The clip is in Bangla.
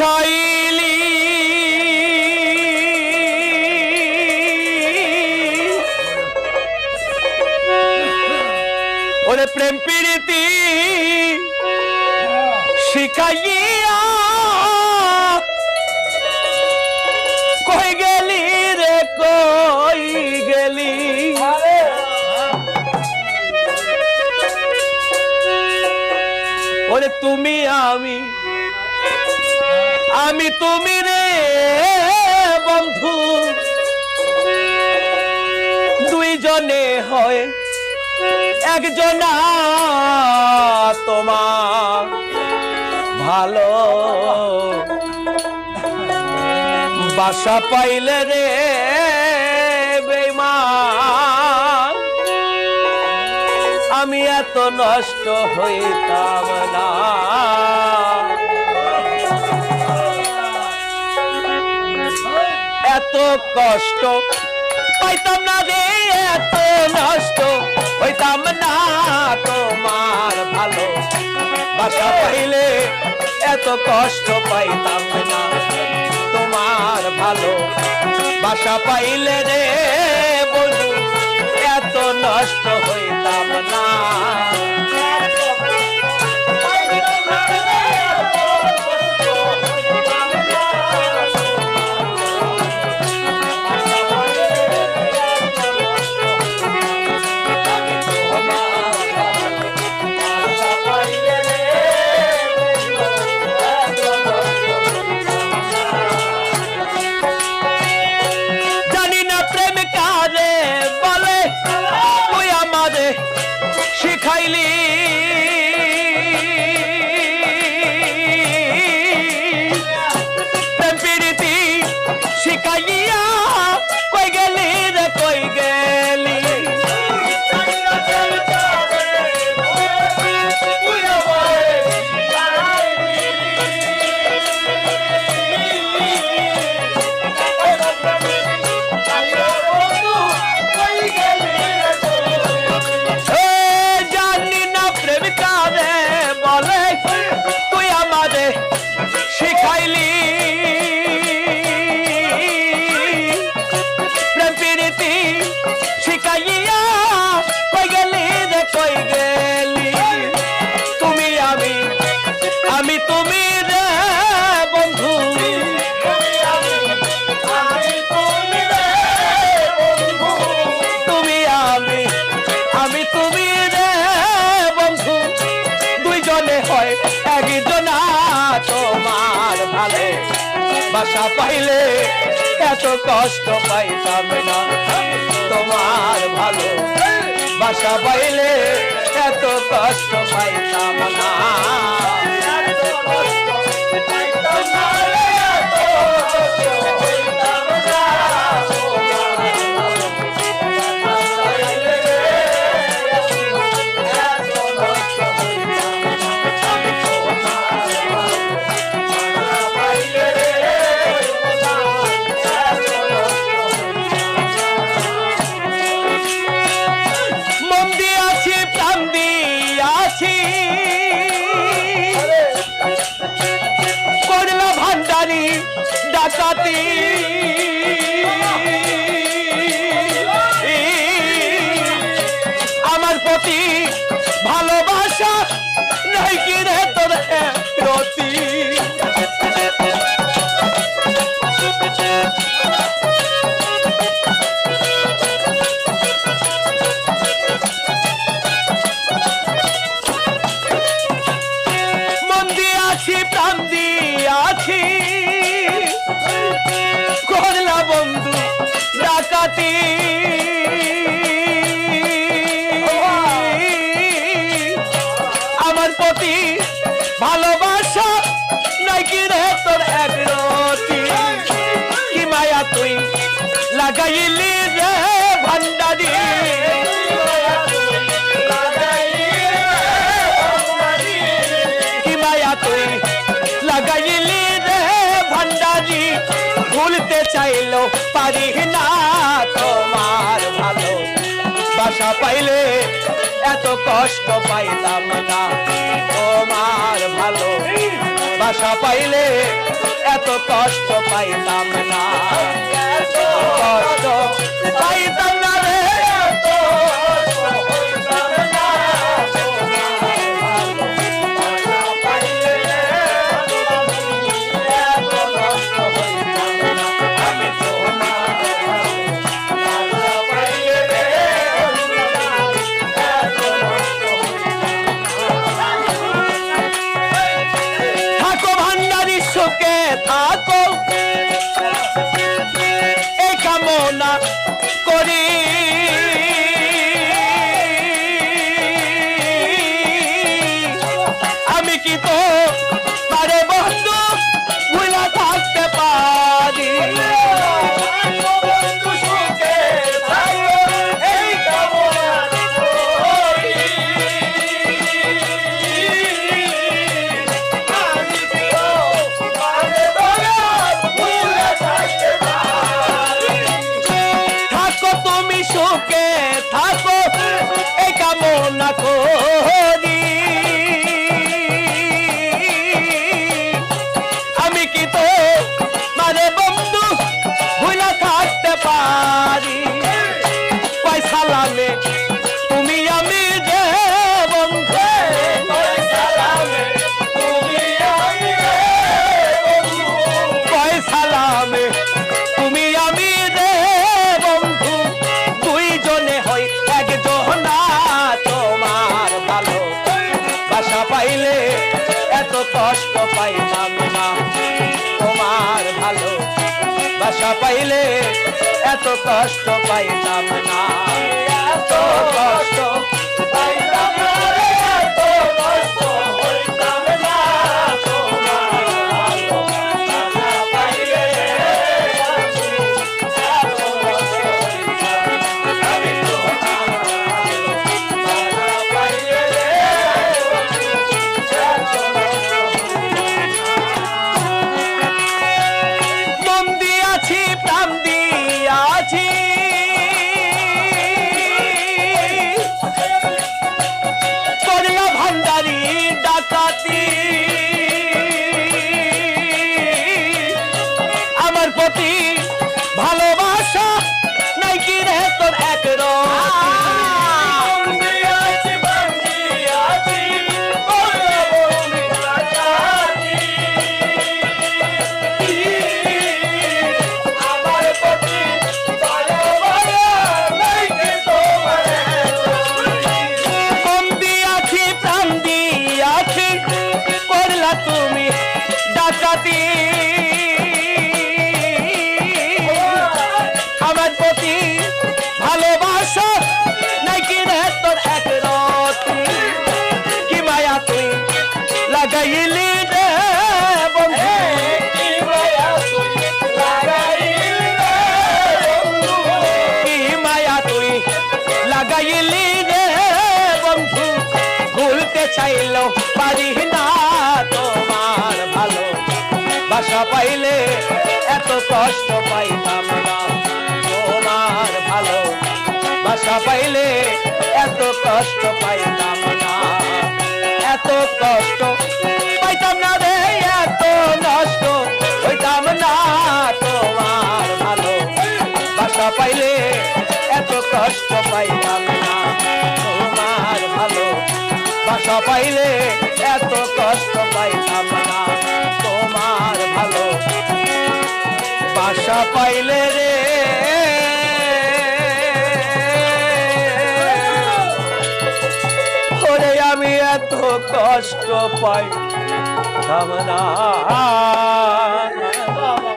শিখাইলি ওরে প্রেম প্রীতি শিখাইয়া কই গেলি রে কই গেলি? ওরে তুমি আমি আমি তুমি রে বন্ধু। দুইজনে হয় একজনা তোমার ভালো। বাসা পাইলে রে বেমান আমি এত নষ্ট হইতাম না। কষ্ট। পাইতাম না রে এত নষ্ট। হইতাম না তোমার ভালো। বাসা পাইলে এত কষ্ট পাইতাম না তোমার ভালো। বাসা পাইলে রে বন্ধু, এত নষ্ট হইতাম না। বাসা পাইলে এত কষ্ট পাইতাম না। তোমার ভালো বাসা পাইলে এত কষ্ট পাইতাম না। মন ডাকাতি। ডাকাতি আমার প্রতি ভালোবাসা নাই কি রে তোর এক রতি? কি মায়া তুই লাগাইলি রে ভান্ডারি? তুই লাগাইলি রে ভান্ডারি? ভুলতে চাইলো পারি না তোমার ভালো বাসা পাইলে এত কষ্ট পাইতাম না। তোমার ভালো বাসা পাইলে এত কষ্ট পাইতাম না। কষ্ট পাইতাম না রে। সুখে থাকো সুখে থাকো এই কামনা কো পাইলে এত কষ্ট পাইতাম না। এত কষ্ট পাইতাম প্রতি চাইলো পারি না তোমার ভালো। বাসা পাইলে এত কষ্ট পাইতাম না তোমার ভালো। বাসা পাইলে এত কষ্ট পাইতাম পাইলে এত কষ্ট পাইতাম না। তোমার ভালো বাসা পাইলে রে। ওরে আমি এত কষ্ট পাই না।